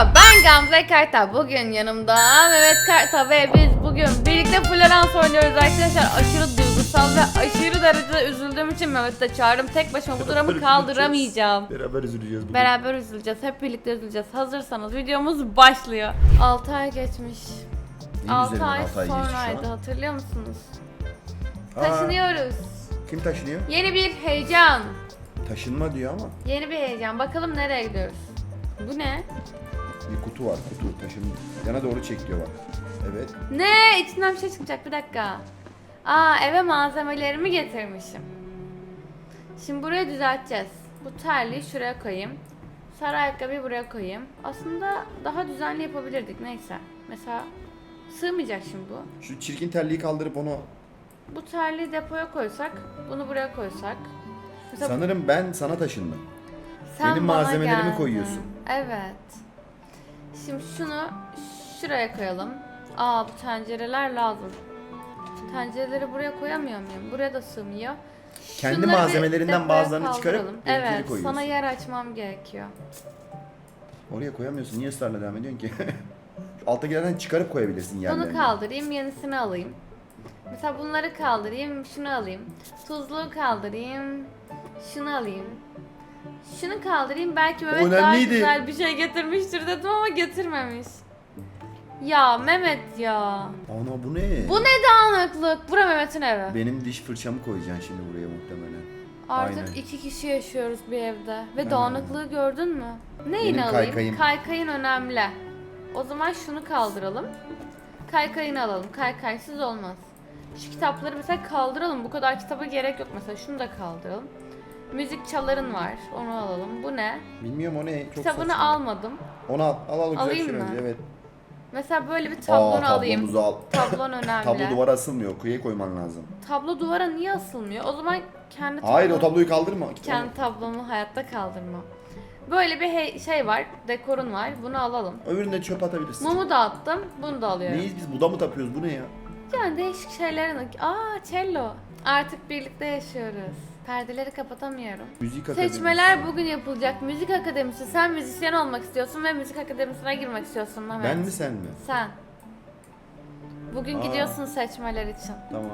Merhaba ben Gamze Kartal. Bugün yanımda Mehmet Kartal ve biz bugün birlikte Florence oynuyoruz arkadaşlar. Aşırı duygusal ve aşırı derecede üzüldüğüm için Mehmet'i de çağırdım. Tek başıma bu durumu kaldıramayacağım. Beraber üzüleceğiz bugün. Beraber üzüleceğiz. Hep birlikte üzüleceğiz. Hazırsanız videomuz başlıyor. 6 ay geçmiş. Ne 6 güzel ay altı ay geçti şu an. sonraydı hatırlıyor musunuz? Aa, Taşınıyoruz. Kim taşınıyor? Yeni bir heyecan. Taşınma diyor ama. Yeni bir heyecan. Bakalım nereye gidiyoruz? Bu ne? Bir kutu var kutu taşın. Yana doğru çek diyor bak. Evet. Ne? İçinden bir şey çıkacak bir dakika. Aa eve malzemelerimi getirmişim. Şimdi burayı düzelteceğiz. Bu terliği şuraya koyayım. Sarı ayakkabıyı buraya koyayım. Aslında daha düzenli yapabilirdik neyse. Mesela sığmayacak şimdi bu. Şu çirkin terliği kaldırıp onu Bu terliği depoya koysak, bunu buraya koysak. Mesela sanırım ben sana taşındım. sen benim bana malzemelerimi geldin. koyuyorsun. Evet. Şimdi şunu şuraya koyalım. Aa bu tencereler lazım. Tencereleri buraya koyamıyor muyum? Buraya da sığmıyor. Kendi Şunları bir malzemelerinden depoya bazılarını çıkarıp kaldıralım. Evet, koyuyorsun. sana yer açmam gerekiyor. Oraya koyamıyorsun. Niye ısrarla devam ediyorsun ki? Şu alttakilerden çıkarıp koyabilirsin yerlerine. Bunu kaldırayım, yenisini alayım. Mesela bunları kaldırayım, şunu alayım. Tuzluğu kaldırayım, şunu alayım. Şunu kaldırayım, belki Mehmet daha önemliydi. güzel bir şey getirmiştir dedim ama getirmemiş. Ya Mehmet ya. Ana bu ne? Bu ne dağınıklık? Bura Mehmet'in evi. Benim diş fırçamı koyacaksın şimdi buraya muhtemelen. Artık Aynen. iki kişi yaşıyoruz bir evde. Ve Aynen. dağınıklığı gördün mü? Neyini Benim alayım? kaykayım. Kaykayın önemli. O zaman şunu kaldıralım. Kaykayını alalım. Kaykaysız olmaz. Şu kitapları mesela kaldıralım. Bu kadar kitaba gerek yok mesela. Şunu da kaldıralım. Müzik çaların var. Onu alalım. Bu ne? Bilmiyorum o ne? Çok Kitabını saçma. almadım. Onu al. Al al güzel Alayım mı? bence, Evet. Mesela böyle bir tablonu Aa, alayım. tablomuzu al. Tablon önemli. Tablo duvara asılmıyor. Kıyıya koyman lazım. Tablo duvara niye asılmıyor? O zaman kendi Hayır o tablo- tabloyu kaldırma. Kendi tablomu hayatta kaldırma. Böyle bir he- şey var, dekorun var. Bunu alalım. Öbürünü de çöp atabilirsin. Mumu da attım. Bunu da alıyorum. Neyiz biz buda mı tapıyoruz bu ne ya? Yani değişik şeylerin... Aa cello. Artık birlikte yaşıyoruz. Perdeleri kapatamıyorum. Müzik akademisi. Seçmeler bugün yapılacak. Müzik akademisi. Sen müzisyen olmak istiyorsun ve müzik akademisine girmek istiyorsun Mehmet. Ben mi sen mi? Sen. Bugün Aa. gidiyorsun seçmeler için. Tamam.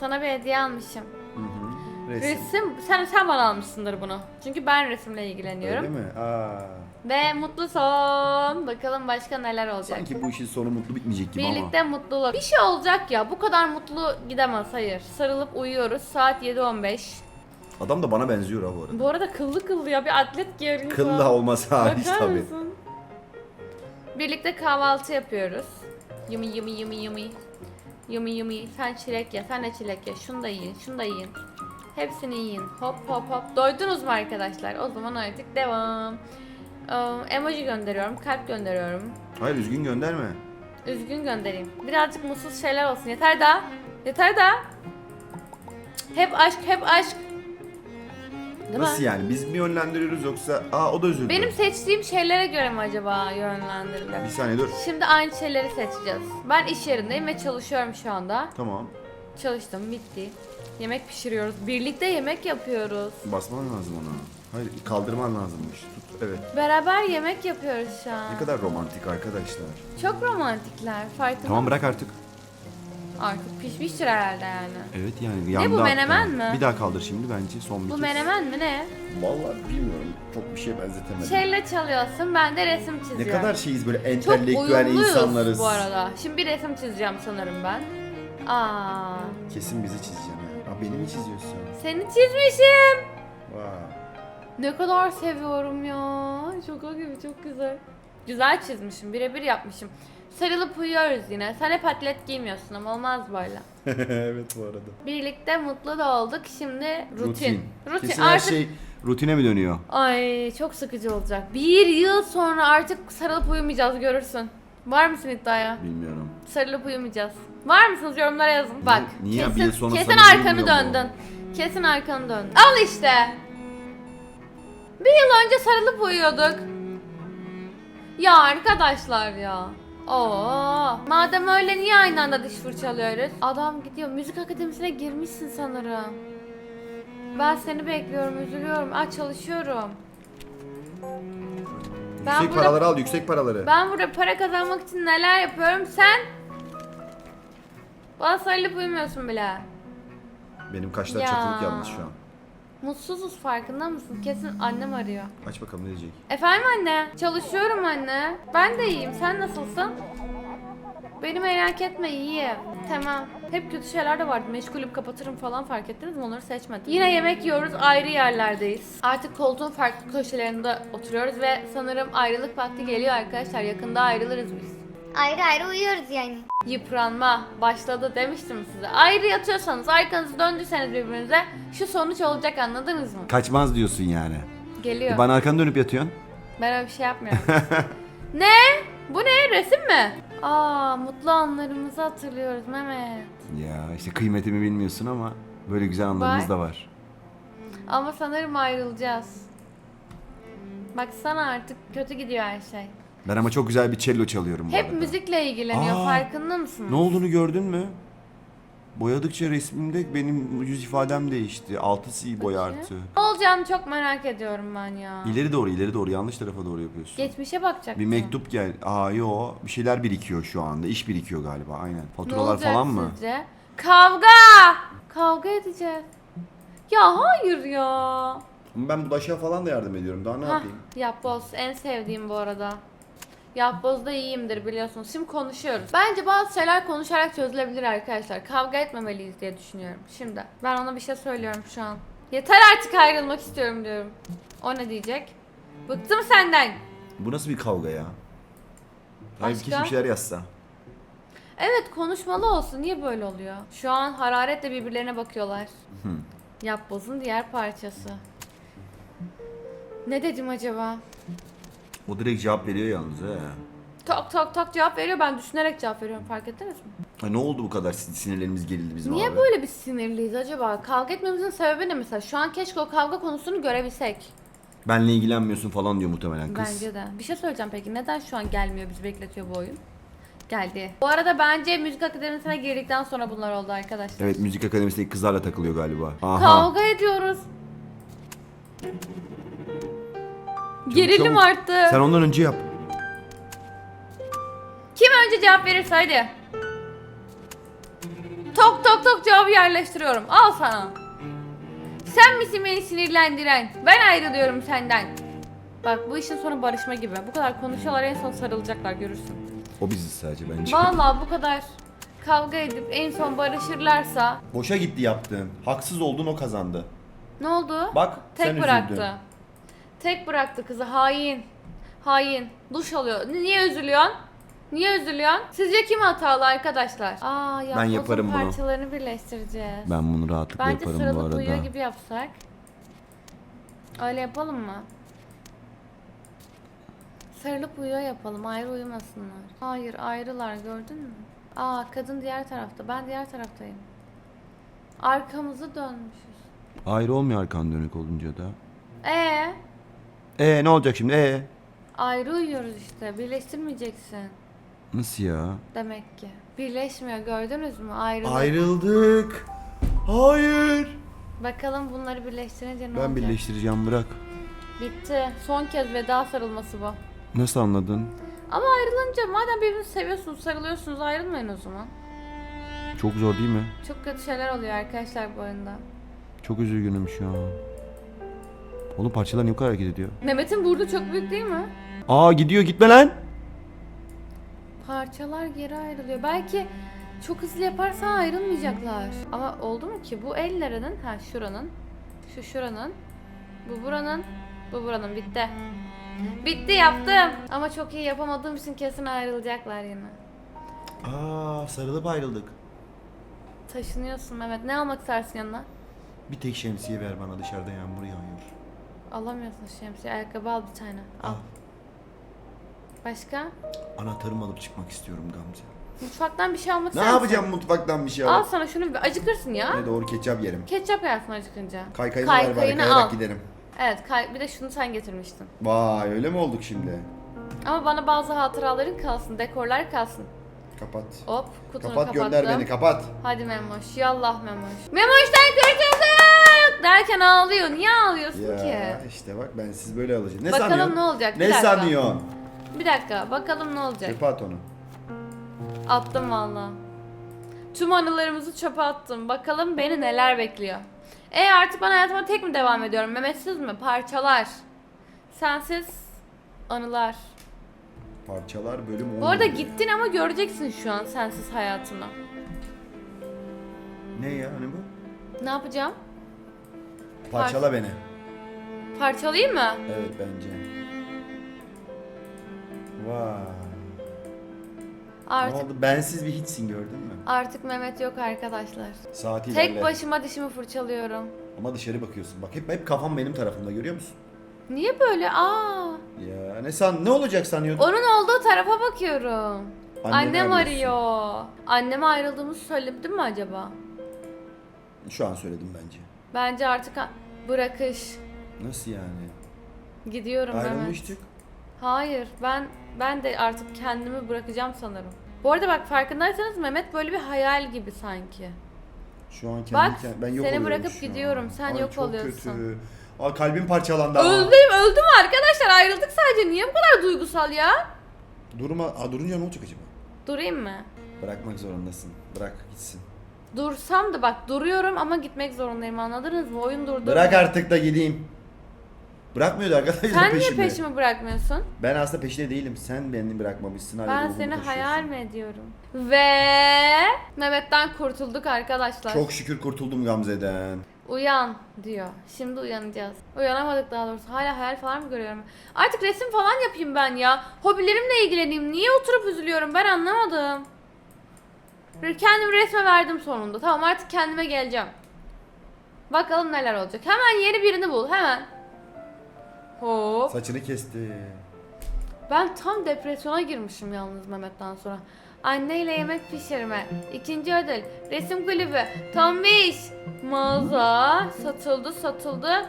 Sana bir hediye almışım. Hı hı. Resim. Resim. Sen sen bana almışsındır bunu. Çünkü ben resimle ilgileniyorum. Öyle mi? Aa. Ve mutlu son. Bakalım başka neler olacak. Sanki bu işin sonu mutlu bitmeyecek gibi Birlikte mutluluk. Bir şey olacak ya. Bu kadar mutlu gidemez. Hayır. Sarılıp uyuyoruz. Saat 7.15. ama. Adam da bana benziyor ha bu arada. Bu arada kıllı kıllı ya. Bir atlet giyer insan. Kıllı olması hariç Bakar tabii. mısın? Birlikte kahvaltı yapıyoruz. Yumi yumi yumi yumi. Yumi yumi. Sen çilek ye. Sen de çilek ye. Şunu da yiyin. Şunu da yiyin. Hepsini yiyin. Hop hop hop. Doydunuz mu arkadaşlar? O zaman artık devam. Ee, emoji gönderiyorum. Kalp gönderiyorum. Hayır üzgün gönderme. Üzgün göndereyim. Birazcık mutsuz şeyler olsun. Yeter daha. Yeter daha. Hep aşk, hep aşk. Değil Nasıl mi? yani? Biz mi yönlendiriyoruz yoksa aa o da üzüldü. Benim seçtiğim şeylere göre mi acaba yönlendirilir? Bir saniye dur. Şimdi aynı şeyleri seçeceğiz. Ben iş yerindeyim ve çalışıyorum şu anda. Tamam. Çalıştım, bitti. Yemek pişiriyoruz. Birlikte yemek yapıyoruz. Basman lazım ona. Hayır kaldırman lazımmış. Tut evet. Beraber yemek yapıyoruz şu an. Ne kadar romantik arkadaşlar. Çok romantikler. Farkında Tamam bırak artık. Artık pişmiştir herhalde yani. Evet yani bu, yanda menemen mi? Bir daha kaldır şimdi bence son bir Bu kez. menemen mi ne? Vallahi bilmiyorum. Çok bir şeye benzetemedim. Şeyle çalıyorsun, ben de resim çiziyorum. ne kadar şeyiz böyle Çok entelektüel uyumluyuz insanlarız. bu arada. Şimdi bir resim çizeceğim sanırım ben. Aa, Kesin bizi çizeceksin ya. Beni mi çiziyorsun? seni çizmişim. Vay. Ne kadar seviyorum ya. Şaka gibi çok güzel. Güzel çizmişim. Birebir yapmışım. Sarılıp uyuyoruz yine. Sen hep atlet giymiyorsun ama olmaz böyle. evet bu arada. Birlikte mutlu da olduk. Şimdi rutin. Rutin, Kesin her artık şey rutine mi dönüyor? Ay çok sıkıcı olacak. Bir yıl sonra artık sarılıp uyumayacağız görürsün. Var mısın iddiaya? Bilmiyorum. Sarılıp uyumayacağız. Var mısınız yorumlara yazın. Bak. niye ya? Bir kesin, yıl sonra kesin sarılıp arkanı uyumuyor mu? döndün. Kesin arkanı döndün. Al işte. Bir yıl önce sarılıp uyuyorduk. Ya arkadaşlar ya. Oo, madem öyle niye aynı anda diş fırçalıyoruz? Adam gidiyor. Müzik akademisine girmişsin sanırım. Ben seni bekliyorum, üzülüyorum. Aa çalışıyorum. Ben yüksek burada- paraları al, yüksek paraları. Ben burada para kazanmak için neler yapıyorum sen bana sarılıp uyumuyorsun bile. Benim kaşlar Ya. çatılık yalnız şu an. Mutsuzuz farkında mısın? Kesin annem arıyor. Aç bakalım ne diyecek. Efendim anne? Çalışıyorum anne. Ben de iyiyim. Sen nasılsın? Beni merak etme iyiyim. Tamam. Hep kötü şeyler de vardı. Meşgulüm kapatırım falan fark ettiniz mi? Onları seçmedim. Yine yemek yiyoruz. Ayrı yerlerdeyiz. Artık koltuğun farklı köşelerinde oturuyoruz ve sanırım ayrılık vakti geliyor arkadaşlar. Yakında ayrılırız biz. Ayrı ayrı uyuyoruz yani. Yıpranma başladı demiştim size. Ayrı yatıyorsanız arkanızı döndüyseniz birbirinize şu sonuç olacak anladınız mı? Kaçmaz diyorsun yani. Geliyor. Bana arkanı dönüp yatıyorsun. Ben öyle bir şey yapmıyorum. ne? Bu ne? Resim mi? Aa mutlu anlarımızı hatırlıyoruz Mehmet. Ya işte kıymetimi bilmiyorsun ama böyle güzel anlarımız Var. da var. Ama sanırım ayrılacağız. Baksana artık kötü gidiyor her şey. Ben ama çok güzel bir cello çalıyorum bu Hep arada. müzikle ilgileniyor Aa, farkında mısın? Ne olduğunu gördün mü? Boyadıkça resmimde benim yüz ifadem değişti. Altı si Bakayım. arttı. Ne olacağını çok merak ediyorum ben ya. İleri doğru, ileri doğru. Yanlış tarafa doğru yapıyorsun. Geçmişe bakacak. Bir mektup gel. Aa yo, bir şeyler birikiyor şu anda. İş birikiyor galiba. Aynen. Ne Faturalar falan mı? sizce? Kavga! Kavga edeceğiz. Ya hayır ya. Ama ben bulaşığa falan da yardım ediyorum. Daha ne Hah, yapayım? yapboz en sevdiğim bu arada. Yapbozda iyiyimdir biliyorsunuz. Şimdi konuşuyoruz. Bence bazı şeyler konuşarak çözülebilir arkadaşlar. Kavga etmemeliyiz diye düşünüyorum. Şimdi ben ona bir şey söylüyorum şu an. Yeter artık ayrılmak istiyorum diyorum. O ne diyecek? Bıktım senden. Bu nasıl bir kavga ya? Hayır bir şeyler yazsa. Evet konuşmalı olsun. Niye böyle oluyor? Şu an hararetle birbirlerine bakıyorlar. Yapbozun diğer parçası. Ne dedim acaba? O direkt cevap veriyor yalnız he. Tak tak tak cevap veriyor. Ben düşünerek cevap veriyorum. Fark ettiniz mi? Ay ne oldu bu kadar sin- sinirlerimiz gerildi bizim Niye abi? böyle bir sinirliyiz acaba? Kavga etmemizin sebebi ne mesela? Şu an keşke o kavga konusunu görebilsek. Benle ilgilenmiyorsun falan diyor muhtemelen kız. Bence de. Bir şey söyleyeceğim peki. Neden şu an gelmiyor? Bizi bekletiyor bu oyun. Geldi. Bu arada bence müzik akademisine girdikten sonra bunlar oldu arkadaşlar. Evet müzik akademisindeki kızlarla takılıyor galiba. Aha. Kavga ediyoruz. Gerilim çabuk. arttı. Sen ondan önce yap. Kim önce cevap verirse hadi. Tok tok tok cevabı yerleştiriyorum. Al sana. Sen misin beni sinirlendiren? Ben ayrılıyorum senden. Bak bu işin sonu barışma gibi. Bu kadar konuşuyorlar en son sarılacaklar görürsün. O biziz sadece bence. Vallahi bu kadar kavga edip en son barışırlarsa Boşa gitti yaptığın. Haksız oldun o kazandı. ne oldu? Bak Tek sen bıraktı. Tek bıraktı kızı hain. Hain. Duş alıyor. Niye üzülüyorsun? Niye üzülüyorsun? Sizce kim hatalı arkadaşlar? Aa, yapbozun yaparım bunu. parçalarını birleştireceğiz. Ben bunu rahatlıkla Bence yaparım bu sıralık arada. uyuyor gibi yapsak. Öyle yapalım mı? Sarılıp uyuyor yapalım. Ayrı uyumasınlar. Hayır ayrılar gördün mü? Aa kadın diğer tarafta. Ben diğer taraftayım. Arkamızı dönmüşüz. Ayrı olmuyor arkan dönük olunca da. Ee, Ee ne olacak şimdi? Ee ayrı uyuyoruz işte. Birleştirmeyeceksin. Nasıl ya? Demek ki. Birleşmiyor gördünüz mü? Ayrılık. Ayrıldık. Hayır. Bakalım bunları birleştirince ne Ben olacak? birleştireceğim bırak. Bitti. Son kez veda sarılması bu. Nasıl anladın? Ama ayrılınca madem birbirinizi seviyorsunuz, sarılıyorsunuz ayrılmayın o zaman. Çok zor değil mi? Çok kötü şeyler oluyor arkadaşlar bu oyunda. Çok üzgünüm şu an. Oğlum parçalar niye bu kadar hareket ediyor? Mehmet'in burnu çok büyük değil mi? Aa gidiyor gitme lan. Parçalar geri ayrılıyor. Belki çok hızlı yaparsa ayrılmayacaklar. Ama oldu mu ki? Bu el nerenin? Ha şuranın. Şu şuranın. Bu buranın. Bu buranın. Bitti. Bitti yaptım. Ama çok iyi yapamadığım için kesin ayrılacaklar yine. Aa sarılıp ayrıldık. Taşınıyorsun Mehmet. Ne almak istersin yanına? Bir tek şemsiye ver bana dışarıda yağmur yağıyor. Alamıyorsun şemsiye. Ayakkabı al bir tane. Al. Al. Başka? Anahtarımı alıp çıkmak istiyorum Gamze. Mutfaktan bir şey almak Ne ister misin? yapacağım mutfaktan bir şey Al alıp? sana şunu bir acıkırsın ya. Ne doğru ketçap yerim. Ketçap yersin acıkınca. Kaykayını ver bari Kaykayını kayarak al. giderim. Evet kay- bir de şunu sen getirmiştin. Vay öyle mi olduk şimdi? Ama bana bazı hatıraların kalsın, dekorlar kalsın. Kapat. Hop kutunu Kapat kapattım. gönder beni kapat. Hadi Memoş, yallah Memoş. Memoş'tan kurtulduk! derken ağlıyor. Niye ağlıyorsun Ya ki? işte bak ben siz böyle alacağım. Ne Bakalım sanıyorsun? ne olacak? Bir Ne dakika. sanıyorsun? Bir dakika bakalım ne olacak. Çöpe at onu. Attım valla. Tüm anılarımızı çöpe attım. Bakalım beni neler bekliyor. E artık ben hayatıma tek mi devam ediyorum? Mehmetsiz mi? Parçalar. Sensiz anılar. Parçalar bölüm 10. Bu arada gittin ama göreceksin şu an sensiz hayatını. Ne ya hani bu? Ne yapacağım? Parçala beni. Parçalayayım mı? Evet bence. Vay. Ne Artık oldu? Bensiz bir hiçsin gördün mü? artık Mehmet yok arkadaşlar. Saati Tek ilerle. başıma dişimi fırçalıyorum. Ama dışarı bakıyorsun. Bak hep hep kafam benim tarafımda görüyor musun? Niye böyle? Aa. Ya ne san ne olacak sanıyordun? Onun olduğu tarafa bakıyorum. Anneni Annem arıyorsun. arıyor. Anneme ayrıldığımızı söyledim mi acaba? Şu an söyledim bence. Bence artık a- bırakış. Nasıl yani? Gidiyorum Mehmet. Ayrılmıştık. Hayır, ben ben de artık kendimi bırakacağım sanırım. Bu arada bak farkındaysanız Mehmet böyle bir hayal gibi sanki. Şu an kendi Bak, kend- ben yok seni oluyorum bırakıp şu an. gidiyorum, sen Ay, yok çok oluyorsun. Kötü. Aa, kalbim parçalandı ama. Öldüm, öldüm arkadaşlar. Ayrıldık sadece. Niye bu kadar duygusal ya? Durma. Aa, durunca ne olacak acaba? Durayım mı? Bırakmak zorundasın. Bırak gitsin. Dursam da bak duruyorum ama gitmek zorundayım anladınız mı? Oyun durdu. Bırak artık da gideyim. Bırakmıyordu arkadaşlar Sen niye peşimde. peşimi bırakmıyorsun? Ben aslında peşinde değilim. Sen beni bırakmamışsın. hala Ben ruhumu seni taşıyorsun. hayal mi ediyorum? Ve Mehmet'ten kurtulduk arkadaşlar. Çok şükür kurtuldum Gamze'den. Uyan diyor. Şimdi uyanacağız. Uyanamadık daha doğrusu. Hala hayal falan mı görüyorum? Artık resim falan yapayım ben ya. Hobilerimle ilgileneyim. Niye oturup üzülüyorum ben anlamadım. Kendimi resme verdim sonunda. Tamam artık kendime geleceğim. Bakalım neler olacak. Hemen yeni birini bul. Hemen. Hop. Saçını kesti. Ben tam depresyona girmişim yalnız Mehmet'ten sonra. Anneyle yemek pişirme. İkinci ödül. Resim kulübü. Tombiş. Mağaza. Satıldı satıldı.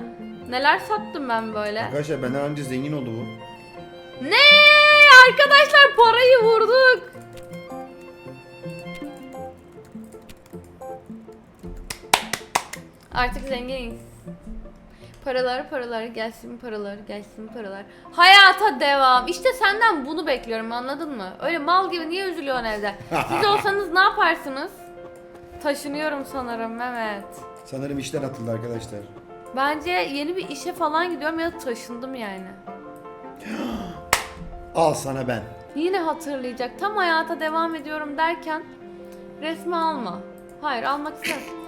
Neler sattım ben böyle. Arkadaşlar benden önce zengin oldu bu. Ne? Arkadaşlar parayı vurduk. Artık zenginiz. Paraları paraları gelsin paraları gelsin paralar. Hayata devam. İşte senden bunu bekliyorum anladın mı? Öyle mal gibi niye üzülüyorsun evde? Siz olsanız ne yaparsınız? Taşınıyorum sanırım Mehmet. Sanırım işten atıldı arkadaşlar. Bence yeni bir işe falan gidiyorum ya da taşındım yani. Al sana ben. Yine hatırlayacak. Tam hayata devam ediyorum derken resmi alma. Hayır almak istemem.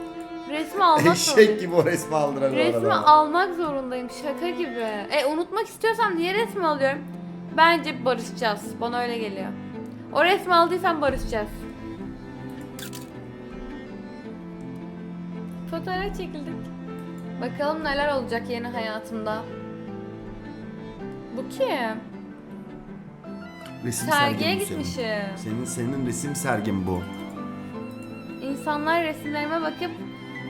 Resmi almak Eşek zorundayım. gibi o resmi aldıran Resmi almak zorundayım. Şaka gibi. E unutmak istiyorsam niye resmi alıyorum? Bence barışacağız. Bana öyle geliyor. O resmi aldıysan barışacağız. Fotoğraf çekildik. Bakalım neler olacak yeni hayatımda. Bu kim? Resim Sergiye sergin bu senin. gitmişim. Senin senin resim sergin bu. İnsanlar resimlerime bakıp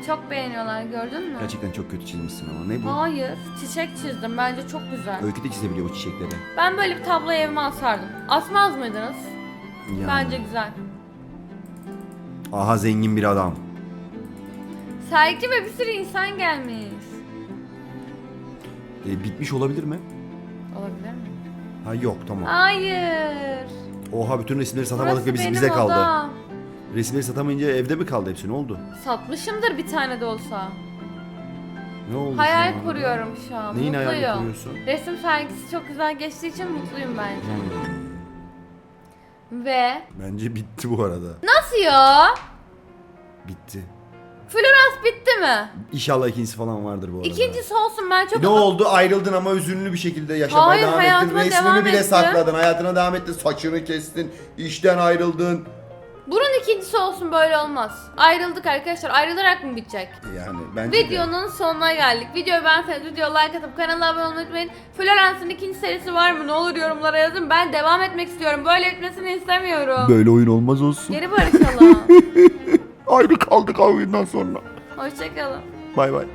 çok beğeniyorlar gördün mü? Gerçekten çok kötü çizmişsin ama. Ne bu? Hayır, çiçek çizdim. Bence çok güzel. Öykü de çizebiliyor bu çiçekleri. Ben böyle bir tablo evime asardım. Asmaz mıydınız? Yani. Bence güzel. Aha zengin bir adam. Sergi ve bir sürü insan gelmiş. E, bitmiş olabilir mi? Olabilir mi? Ha yok tamam. Hayır. Oha bütün resimleri satamadık Burası ve benim bize kaldı. odam. Resimleri satamayınca evde mi kaldı hepsi ne oldu? Satmışımdır bir tane de olsa. Ne oldu? Hayal şu an? kuruyorum şu an. Neyin mutluyum. hayal kuruyorsun? Resim sergisi çok güzel geçtiği için mutluyum bence. Hmm, Ve Bence bitti bu arada. nasıl ya? Bitti. Florans bitti mi? İnşallah ikincisi falan vardır bu arada. İkincisi olsun ben çok Ne oldu? Ayrıldın ama üzünlü bir şekilde yaşamaya Hayır, devam ettin. hayatıma Resmini devam bile ettim. sakladın. Hayatına devam ettin. Saçını kestin. İşten ayrıldın. Bunun ikincisi olsun böyle olmaz. Ayrıldık arkadaşlar. Ayrılarak mı bitecek? Yani bence de. Videonun sonuna geldik. Videoyu beğenseniz video like atıp kanala abone olmayı unutmayın. Florence'ın ikinci serisi var mı? Ne olur yorumlara yazın. Ben devam etmek istiyorum. Böyle bitmesini istemiyorum. Böyle oyun olmaz olsun. Geri barışalım. Ayrı kaldık oyundan sonra. Hoşçakalın. Bay bay.